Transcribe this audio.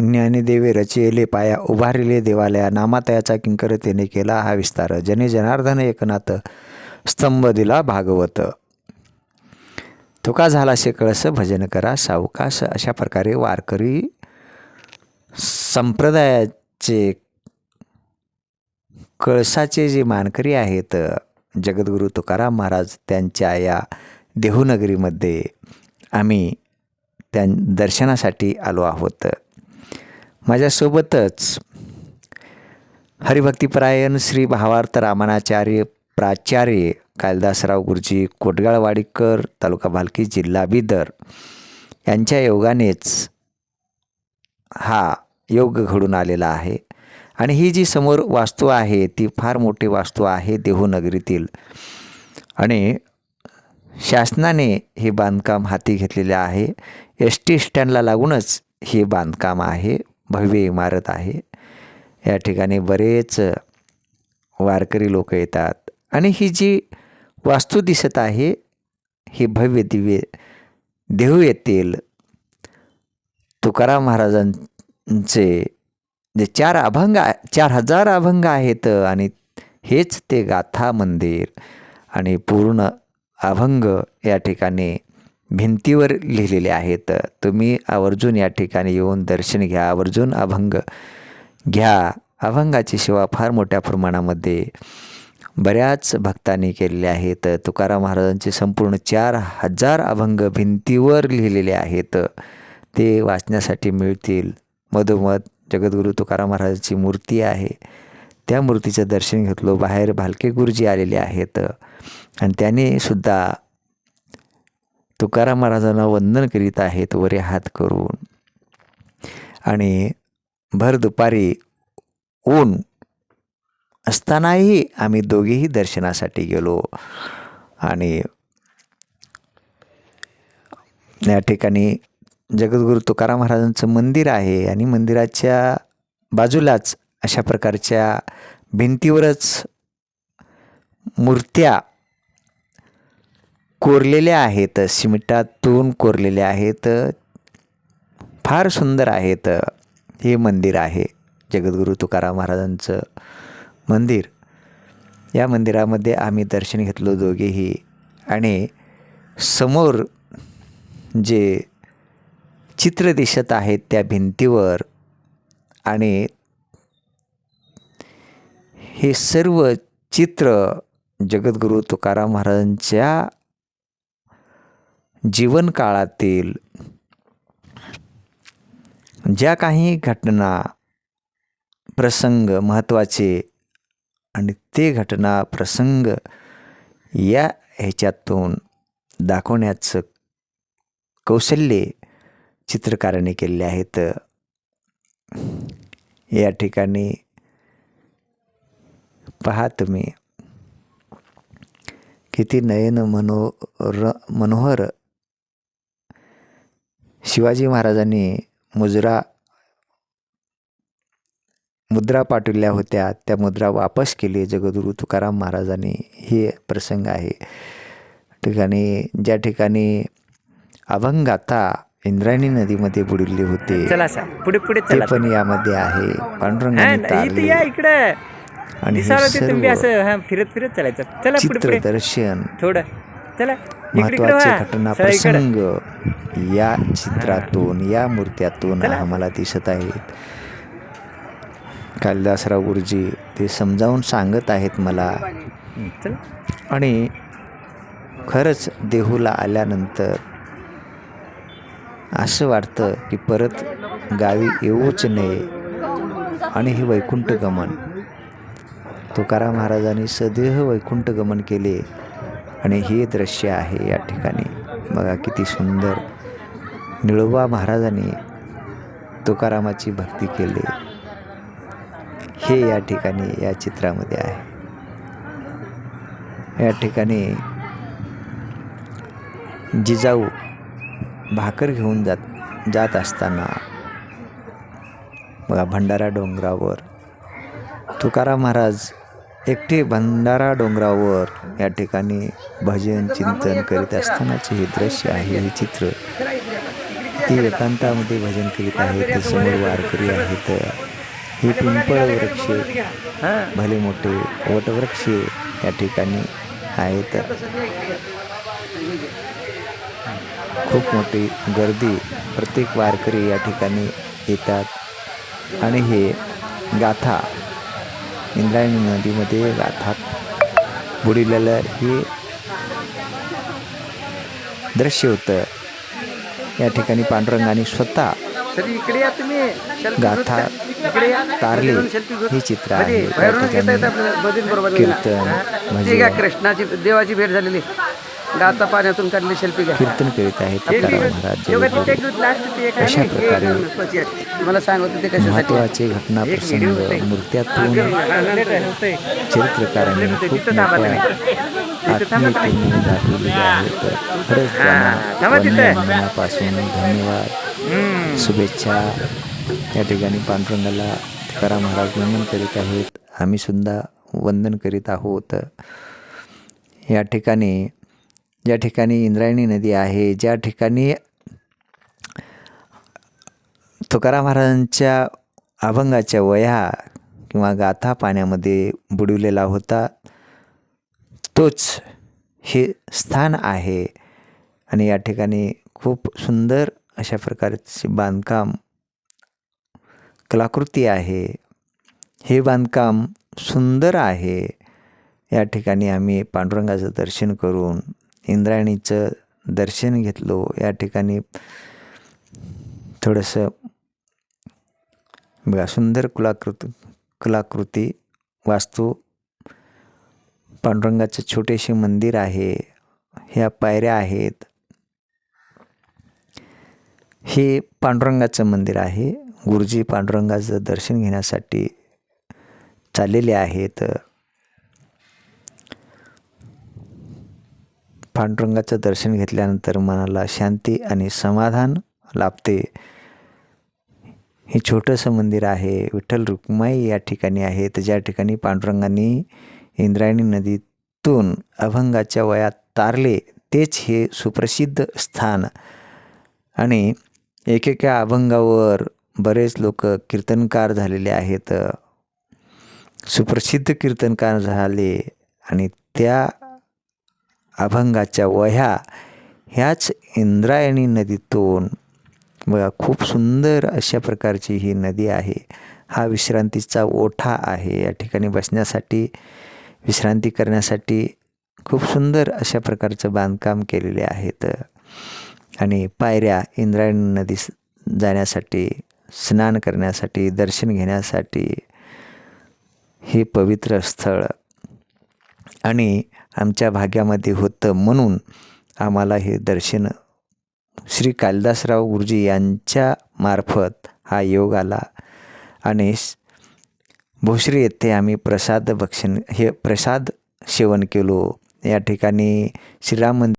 ज्ञानदेवे रचिले पाया उभारिले देवालया नामातयाचा किंकरतेने केला हा विस्तार. जने जनार्दन एकनाथ स्तंभ दिला भागवत. तुका झाला शे कळस भजन करा सावकाश अशा प्रकारे वारकरी संप्रदायाचे कळसाचे जे मानकरी आहेत जगद्गुरू तुकाराम महाराज त्यांच्या या देहूनगरीमध्ये आम्ही त्या दर्शनासाठी आलो आहोत. माझ्यासोबतच हरिभक्तीपरायण श्री भावार्थ रामानाचार्य प्राचार्य कालिदासराव गुरुजी कोटगाळवाडीकर तालुका भालकी जिल्हा बिदर यांच्या योगानेच हा योग घडून आलेला आहे. आणि ही जी समोर वास्तू आहे ती फार मोठी वास्तू आहे देहूनगरीतील आणि शासनाने हे बांधकाम हाती घेतलेले आहे. एस टी स्टँडला लागूनच हे बांधकाम आहे. भव्य इमारत आहे. या ठिकाणी बरेच वारकरी लोक येतात. आणि ही जी वास्तू दिसत आहे ही भव्य दिव्य देहू येथील तुकाराम महाराजांचे जे चार अभंग चार हजार अभंग आहेत आणि हेच ते गाथा मंदिर आणि पूर्ण अभंग या ठिकाणी भिंतीवर लिहिलेले आहेत. तुम्ही आवर्जून या ठिकाणी येऊन दर्शन घ्या. आवर्जून अभंग घ्या. अभंगाची सेवा फार मोठ्या प्रमाणामध्ये बऱ्याच भक्तांनी केलेले आहेत. तुकाराम महाराजांचे संपूर्ण चार हजार अभंग भिंतीवर लिहिलेले आहेत. ते वाचण्यासाठी मिळतील. मधोमध जगद्गुरू तुकाराम महाराजांची मूर्ती आहे. त्या मूर्तीचं दर्शन घेतलो. बाहेर भालके गुरुजी आलेले आहेत. आणि त्याने सुद्धा तुकाराम महाराजांना वंदन करीत आहेत वरे हात करून. आणि भर दुपारी ऊन असतानाही आम्ही दोघेही दर्शनासाठी गेलो. आणि या ठिकाणी जगद्गुरू तुकाराम महाराजांचं मंदिर आहे आणि मंदिराच्या बाजूलाच अशा प्रकारच्या भिंतीवरच मूर्त्या कोरलेल्या आहेत सिमिटातून कोरलेल्या आहेत. फार सुंदर आहेत. हे मंदिर आहे जगद्गुरू तुकाराम महाराजांचं मंदिर. या मंदिरामध्ये आम्ही दर्शन घेतलो दोघेही. आणि समोर जे चित्र दिसत आहेत त्या भिंतीवर आणि हे सर्व चित्र जगद्गुरू तुकाराम महाराजांच्या जीवनकाळातील ज्या काही घटना प्रसंग महत्त्वाचे आणि ते घटना प्रसंग या ह्याच्यातून दाखवण्याचं कौशल्य चित्रकाराने केले आहेत. या ठिकाणी पहा तुम्ही किती नयन मनोर मनोहर शिवाजी महाराजांनी मुजरा मुद्रा पाठवल्या होत्या. त्या मुद्रा वापस केली. जगद्गुरू तुकाराम महाराजांनी हे प्रसंग आहे. ठिकाणी ज्या ठिकाणी अभंगाथा इंद्रायणी नदीमध्ये बुडले होते चला सा पुढे पुढे ते पण यामध्ये आहे. पांडुरंगाने इकडं. आणि असं फिरत फिरत चालायचं. चला चित्रदर्शन. थोडं. चला. महत्त्वाचे. घटना. प्रसंग या चित्रातून या मूर्त्यातून. आम्हाला दिसत आहेत कालिदासराव गुरुजी ते समजावून सांगत आहेत मला आणि खरंच देहूला आल्यानंतर असं वाटतं की परत गावी येऊच नये आणि हे वैकुंठ गमन तुकाराम महाराजांनी सदैव वैकुंठ गमन केले आणि हे दृश्य आहे या ठिकाणी. बघा किती सुंदर. निळोबा महाराजांनी तुकारामाची भक्ती केली. हे या ठिकाणी या चित्रामध्ये आहे. या ठिकाणी जिजाऊ भाकर घेऊन जात जात असताना बघा भंडारा डोंगरावर तुकाराम महाराज एकटे भंडारा डोंगरावर या ठिकाणी भजन चिंतन करीत असतानाचे हे दृश्य आहे हे चित्र. ते एकांतामध्ये भजन करीत आहेत समोर वारकरी आहेत. हे पिंपळ वृक्ष भले मोठे वटवृक्ष या ठिकाणी आहेत. खूप मोठी गर्दी प्रत्येक वारकरी या ठिकाणी येतात. आणि हे गाथा इंद्रायणी नदीमध्ये गाथा बुडिलेलं हे दृश्य होतं. या ठिकाणी पांडुरंगाने स्वतः गाथा. तारली. हे चित्र आहे. कीर्तन म्हणजे कृष्णाची देवाची भेट झालेली. गाता पाण्यातून काढली सेल्फी घ्या. कीर्तन करीत आहेत महाराज अशा प्रकारे मला सांगत महत्त्वाचे घटना प्रसंग मूर्त्यातून. चरित्रकारांनी खूप आत्मीयतेने दाखवलेले आहेत खरंच त्यांना मनापासून धन्यवाद. शुभेच्छा. या ठिकाणी पांडुरंगाला तुकाराम महाराज वंदन करीत आहेत. आम्ही सुद्धा वंदन करीत आहोत. या ठिकाणी ज्या ठिकाणी इंद्रायणी नदी आहे ज्या ठिकाणी तुकाराम महाराजांच्या अभंगाच्या वया किंवा गाथा पाण्यामध्ये बुडवलेला होता तोच हे स्थान आहे. आणि या ठिकाणी खूप सुंदर अशा प्रकारचे बांधकाम कलाकृती आहे. हे बांधकाम सुंदर आहे. या ठिकाणी आम्ही पांडुरंगाचं दर्शन करून इंद्रायणीचं दर्शन घेतलो. या ठिकाणी थोडंसं बघा सुंदर कुलाकृत कलाकृती वास्तू पांडुरंगाचं छोटेसे मंदिर आहे. ह्या पायऱ्या आहेत. हे पांडुरंगाचं मंदिर आहे. गुरुजी पांडुरंगाचं दर्शन घेण्यासाठी चाललेले आहेत. पांडुरंगाचं दर्शन घेतल्यानंतर मनाला शांती आणि समाधान लाभते. हे छोटंसं मंदिर आहे विठ्ठल रुक्माई या ठिकाणी आहे. तर ज्या ठिकाणी पांडुरंगांनी इंद्रायणी नदीतून अभंगाच्या वयात तारले तेच हे सुप्रसिद्ध स्थान. आणि एकेका अभंगावर बरेच लोक कीर्तनकार झालेले आहेत. सुप्रसिद्ध कीर्तनकार झाले आणि त्या अभंगाच्या वह्या ह्याच इंद्रायणी नदीतून. बघा खूप सुंदर अशा प्रकारची ही नदी आहे. हा विश्रांतीचा ओठा आहे. या ठिकाणी बसण्यासाठी विश्रांती करण्यासाठी खूप सुंदर अशा प्रकारचं बांधकाम केलेले आहेत. आणि पायऱ्या इंद्रायणी नदी जाण्यासाठी स्नान करण्यासाठी दर्शन घेण्यासाठी हे पवित्र स्थळ. आणि आमच्या भाग्यामध्ये होतं म्हणून आम्हाला हे दर्शन श्री कालिदासराव गुरुजी यांच्या मार्फत हा योग आला. आणि भोसरी येथे आम्ही प्रसाद भक्षण हे प्रसाद सेवन केलो. या ठिकाणी श्रीराम मंदिर